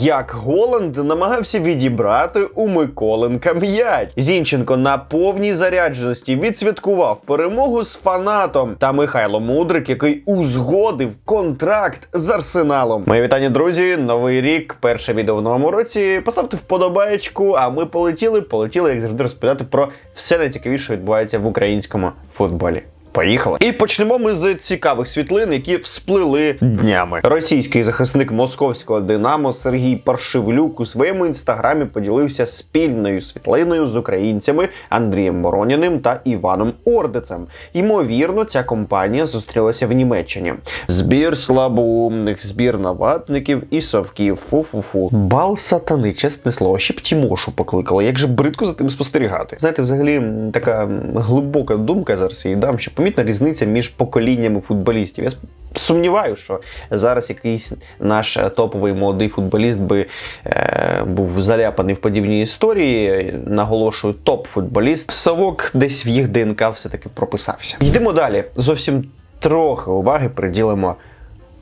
як Голланд намагався відібрати у Миколенка м'яч. Зінченко на повній зарядженості відсвяткував перемогу з фанатом та Михайло Мудрик, який узгодив контракт з арсеналом. Мої вітання, друзі! Новий рік, перше відео в новому році. Поставте вподобаєчку, а ми полетіли. Полетіли, як завжди, розповідати про все найцікавіше, що відбувається в українському футболі. Поїхали. І почнемо ми з цікавих світлин, які всплили днями. Російський захисник московського Динамо Сергій Паршивлюк у своєму інстаграмі поділився спільною світлиною з українцями Андрієм Вороніним та Іваном Ордецем. Ймовірно, ця компанія зустрілася в Німеччині. Збір слабоумних, збір наватників і совків. Фу-фу-фу. Бал сатани, чесне слово, ще б Тімошу покликали. Як же бридко за тим спостерігати? Знаєте, взагалі така глибока думка зараз їй дам, що помітна різниця між поколіннями футболістів. Я с- сумніваюся, що зараз якийсь наш е, топовий молодий футболіст би е, був заляпаний в подібній історії. Наголошую, топ-футболіст. Совок десь в їх ДНК все-таки прописався. Йдемо далі. Зовсім трохи уваги приділимо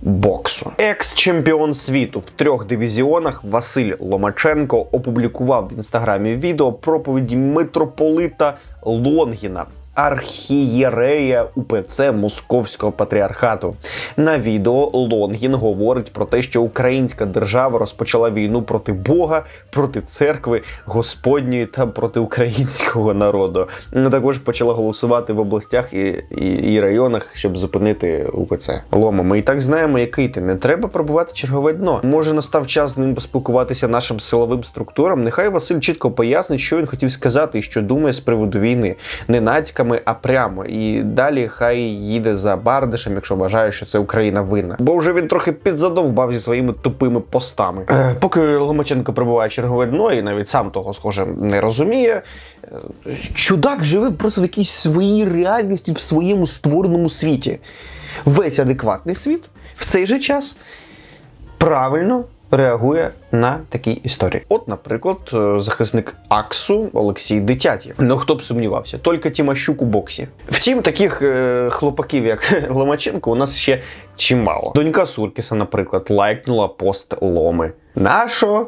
боксу. Екс-чемпіон світу в трьох дивізіонах Василь Ломаченко опублікував в інстаграмі відео проповіді митрополита Лонгіна. Архієрея УПЦ Московського патріархату на відео Лонгін говорить про те, що українська держава розпочала війну проти Бога, проти церкви Господньої та проти українського народу. Також почала голосувати в областях і, і, і районах, щоб зупинити УПЦ. Лома, ми і так знаємо, який ти не треба пробувати чергове дно. Може, настав час з ним поспілкуватися нашим силовим структурам. Нехай Василь чітко пояснить, що він хотів сказати і що думає з приводу війни. Не нацьками, а прямо. І далі хай їде за Бардишем, якщо вважає, що це Україна винна. Бо вже він трохи підзадовбав зі своїми тупими постами. Е, поки Ломаченко прибуває чергове дно, і навіть сам того, схоже, не розуміє. е, Чудак живе просто в якійсь своїй реальності, в своєму створеному світі. Весь адекватний світ в цей же час правильно реагує на такі історії. От, наприклад, е, захисник Аксу Олексій Дитятєв. Ну хто б сумнівався, тільки Тімащук у боксі. Втім, таких е, хлопаків, як Ломаченко, у нас ще чимало. Донька Суркіса, наприклад, лайкнула пост Ломи. Нашо?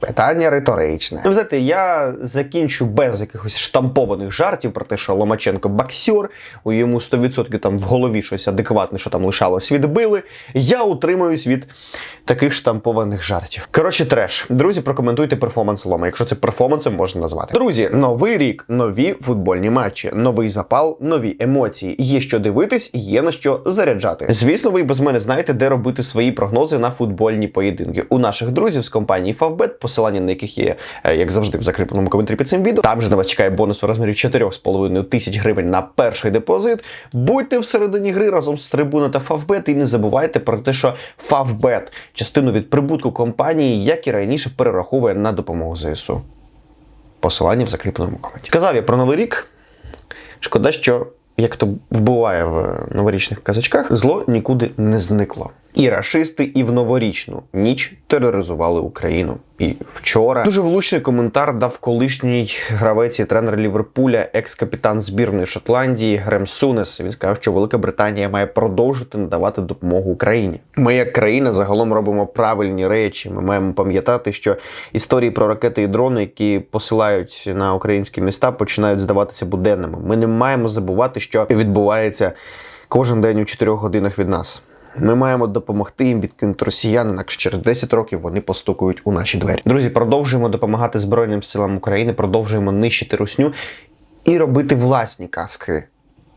Питання риторичне. Ви знаєте, я закінчу без якихось штампованих жартів про те, що Ломаченко боксер, у йому 100% там в голові щось адекватне, що там лишалось, відбили. Я утримуюсь від таких штампованих жартів. Коротше, треш. Друзі, прокоментуйте перформанс Лома, якщо це перформансом можна назвати. Друзі, новий рік, нові футбольні матчі, новий запал, нові емоції. Є що дивитись, є на що заряджати. Звісно, ви без мене знаєте, де робити свої прогнози на футбольні поєдинки. У наших друзів з компанії Favbet, посилання на яких є, е, як завжди, в закріпленому коментарі під цим відео. Там же на вас чекає бонус у розмірі 4,5 тисяч гривень на перший депозит. Будьте всередині гри разом з трибуни та Favbet і не забувайте про те, що Favbet частину від прибутку компанії, як і раніше, перераховує на допомогу ЗСУ. Посилання в закріпленому коменті. Казав я про новий рік. Шкода, що як то вбуває в новорічних казачках, зло нікуди не зникло. І рашисти, і в новорічну ніч тероризували Україну. І вчора дуже влучний коментар дав колишній гравець і тренер Ліверпуля, екс-капітан збірної Шотландії Грем Сунес. Він сказав, що Велика Британія має продовжити надавати допомогу Україні. Ми, як країна, загалом робимо правильні речі. Ми маємо пам'ятати, що історії про ракети і дрони, які посилають на українські міста, починають здаватися буденними. Ми не маємо забувати, що відбувається кожен день у 4 годинах від нас. Ми маємо допомогти їм відкинути росіян, інакше через 10 років вони постукують у наші двері. Друзі, продовжуємо допомагати Збройним силам України, продовжуємо нищити русню і робити власні казки.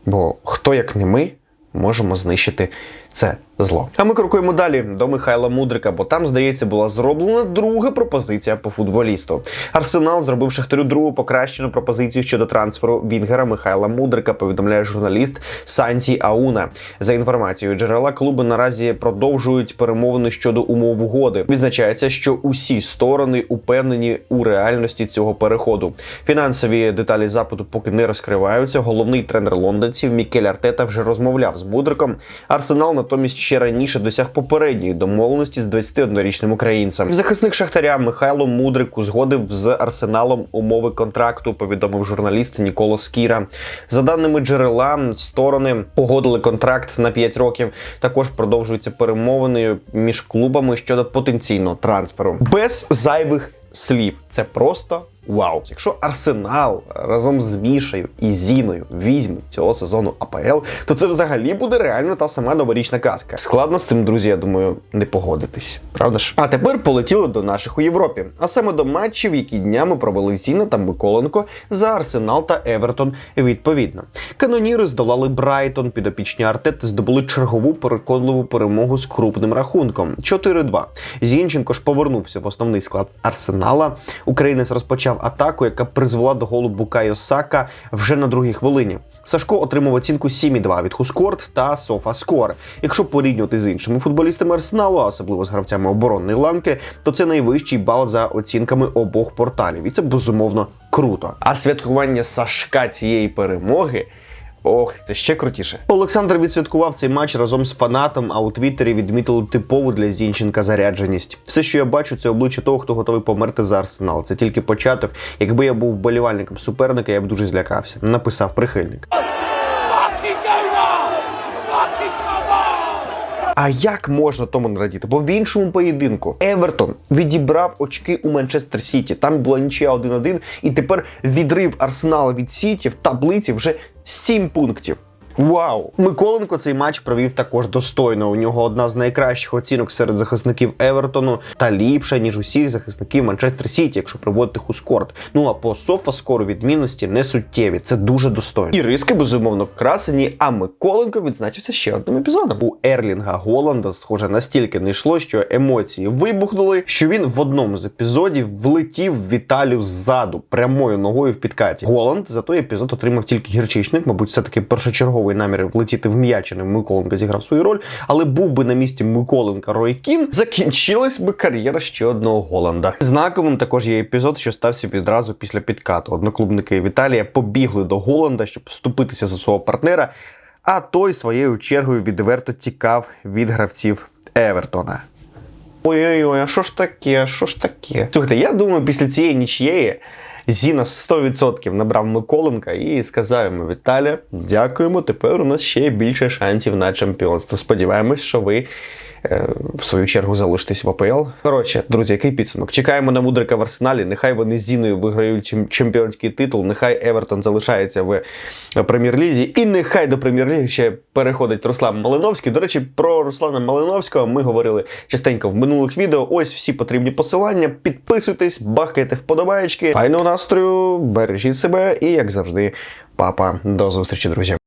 Бо хто як не ми можемо знищити це зло. А ми крокуємо далі до Михайла Мудрика, бо там, здається, була зроблена друга пропозиція по футболісту. Арсенал зробив Шахтарю другу покращену пропозицію щодо трансферу Вінгера Михайла Мудрика. Повідомляє журналіст Санті Ауна. За інформацією джерела клуби наразі продовжують перемовини щодо умов угоди. Відзначається, що усі сторони упевнені у реальності цього переходу. Фінансові деталі запиту поки не розкриваються. Головний тренер лондонців Мікель Артета вже розмовляв з Мудриком. Арсенал на натомість ще раніше досяг попередньої домовленості з 21-річним українцем. Захисник Шахтаря Михайло Мудрик узгодив з арсеналом умови контракту. Повідомив журналіст Ніколо Скіра. За даними джерела, сторони погодили контракт на 5 років. Також продовжуються перемовини між клубами щодо потенційного трансферу без зайвих слів. Це просто. Вау, якщо Арсенал разом з Мішею і Зіною візьмуть цього сезону АПЛ, то це взагалі буде реально та сама новорічна казка. Складно з тим, друзі, я думаю, не погодитись. Правда ж? А тепер полетіли до наших у Європі, а саме до матчів, які днями провели Зіна та Миколенко за Арсенал та Евертон відповідно. Каноніри здолали Брайтон, підопічні Артети здобули чергову переконливу перемогу з крупним рахунком 4-2. Зінченко ж повернувся в основний склад Арсенала. Українець розпочав атаку, яка призвела до голу Букайо Сака вже на другій хвилині. Сашко отримав оцінку 7,2 від Хускорт та Софаскор. Якщо порівнювати з іншими футболістами Арсеналу, а особливо з гравцями оборонної ланки, то це найвищий бал за оцінками обох порталів, і це безумовно круто. А святкування Сашка цієї перемоги. Ох, це ще крутіше. Олександр відсвяткував цей матч разом з фанатом, а у Твіттері відмітили типову для Зінченка зарядженість. Все, що я бачу, це обличчя того, хто готовий померти за арсенал. Це тільки початок. Якби я був вболівальником суперника, я б дуже злякався. Написав прихильник. А як можна тому не радіти? Бо в іншому поєдинку Евертон відібрав очки у Манчестер Сіті. Там була нічия 1-1, і тепер відрив Арсенала від Сіті в таблиці вже 7 пунктів. Вау! Миколенко цей матч провів також достойно. У нього одна з найкращих оцінок серед захисників Евертону та ліпша, ніж усіх захисників Манчестер Сіті, якщо проводити хускорт. Ну а по софаскору відмінності не суттєві. Це дуже достойно. І риски безумовно красені. А Миколенко відзначився ще одним епізодом. У Ерлінга Голланда, схоже, настільки не йшло, що емоції вибухнули, що він в одному з епізодів влетів в Віталію ззаду прямою ногою в підкаті. Голланд за той епізод отримав тільки гірчичник, мабуть, все таки першочерговий намір влетіти в м'ячини. Миколенко зіграв свою роль, але був би на місці Миколенка Рой Кін, закінчилась би кар'єра ще одного Голланда. Знаковим також є епізод, що стався відразу після підкату. Одноклубники Віталія побігли до Голланда, щоб вступитися за свого партнера. А той своєю чергою відверто тікав від гравців Евертона. Ой-ой-ой, а що ж таке? Що ж таке? Слухайте, я думаю, після цієї нічієї Зіна 100% набрав Миколенка і сказав йому Віталя, дякуємо. Тепер у нас ще більше шансів на чемпіонство. Сподіваємось, що ви. Е, В свою чергу залишитесь в АПЛ. Коротше, друзі, який підсумок? Чекаємо на мудрика в арсеналі. Нехай вони з Зіною виграють чемпіонський титул. Нехай Евертон залишається в прем'єр-лізі. І нехай до прем'єр-ліги ще переходить Руслан Малиновський. До речі, про Руслана Малиновського ми говорили частенько в минулих відео. Ось всі потрібні посилання. Підписуйтесь, бахкайте вподобаєчки. Файного настрою, бережіть себе і, як завжди, папа. До зустрічі, друзі.